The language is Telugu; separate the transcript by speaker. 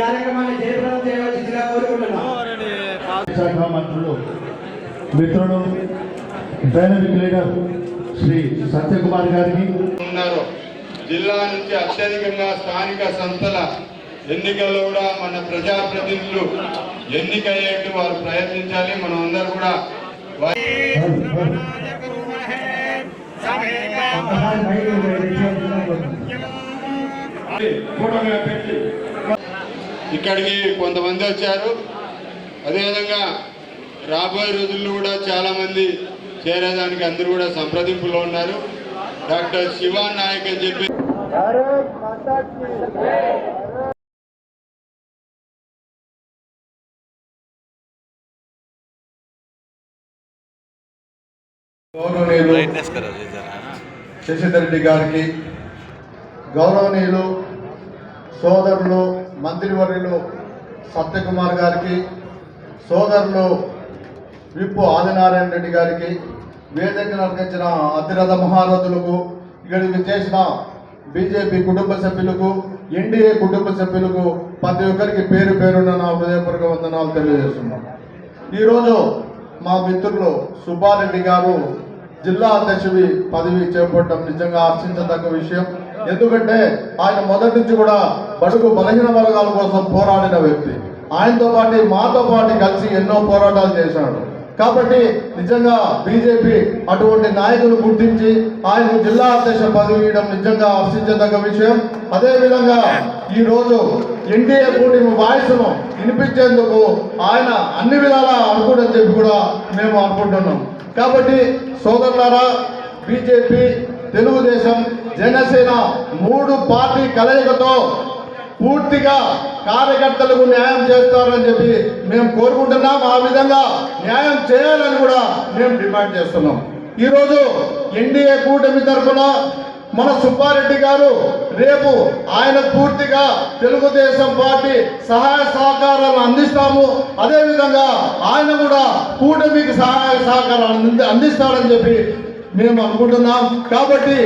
Speaker 1: కార్యక్రమాన్ని జయప్రదం చేయవలసిందిగా కోరుకుంటున్నాం.
Speaker 2: మంత్రులు మిత్రుడు డైనమిక్ లీడర్ శ్రీ సత్యకుమార్ గారికి.
Speaker 3: ఉన్నారు. జిల్లా నుంచి అత్యధికంగా స్థానిక సంస్థల ఎన్నికల్లో కూడా మన ప్రజాప్రతినిధులు ఎన్నికయ్యేట్టు వారు ప్రయత్నించాలి. మనం అందరూ కూడా వారి ఇక్కడికి కొంతమంది వచ్చారు. అదేవిధంగా రాబోయే రోజుల్లో కూడా చాలామంది చేరేదానికి అందరూ కూడా సంప్రదింపులో ఉన్నారు. డాక్టర్ శివ నాయక్ అని చెప్పి
Speaker 4: శశిధర్ రెడ్డి గారికి గౌరవనీయులు సోదరులు మంత్రివర్యులు సత్యకుమార్ గారికి సోదరులు విప్పు ఆదినారాయణ రెడ్డి గారికి వేదికను అర్పించిన అతిరథ మహారథులకు ఇక్కడికి చేసిన బీజేపీ కుటుంబ సభ్యులకు ఎన్డీఏ కుటుంబ సభ్యులకు ప్రతి ఒక్కరికి పేరు పేరున నా హృదయపూర్వక వందనాలు తెలియజేస్తున్నాను ఈరోజు మా మిత్రులు సుబ్బారెడ్డి గారు జిల్లా అధ్యక్షుడి పదవి చేపట్టడం నిజంగా ఆశించదగ్గ విషయం. ఎందుకంటే ఆయన మొదటి నుంచి కూడా బడుగు బలహీన వర్గాల కోసం పోరాడిన వ్యక్తి. ఆయనతో పాటు మాతో పాటు కలిసి ఎన్నో పోరాటాలు చేశాడు. కాబట్టి నిజంగా బీజేపీ అటువంటి నాయకులు గుర్తించి ఆయనకు జిల్లా అధ్యక్ష పదవి ఇవ్వడం నిజంగా హర్షించదగ్గ విషయం. అదేవిధంగా ఈ రోజు ఎన్డీఏ కూటమి వాయిస్ను వినిపించేందుకు ఆయన అన్ని విధాలా అనుకోడని చెప్పి కూడా మేము అనుకుంటున్నాం. కాబట్టి సోదరులారా బీజేపీ తెలుగుదేశం జనసేన మూడు పార్టీ కలయికతో పూర్తిగా కార్యకర్తలకు న్యాయం చేస్తారని చెప్పి మేము కోరుకుంటున్నాం. ఆ విధంగా న్యాయం చేయాలని కూడా మేము డిమాండ్ చేస్తున్నాం. ఈరోజు ఎన్డీఏ కూటమి తరఫున మన సుబ్బారెడ్డి గారు రేపు ఆయన పూర్తిగా తెలుగుదేశం పార్టీ సహాయ సహకారాలు అందిస్తాము. అదేవిధంగా ఆయన కూడా కూటమికి సహాయ సహకారాలు అందిస్తాడని చెప్పి మేము అనుకుంటున్నాం. కాబట్టి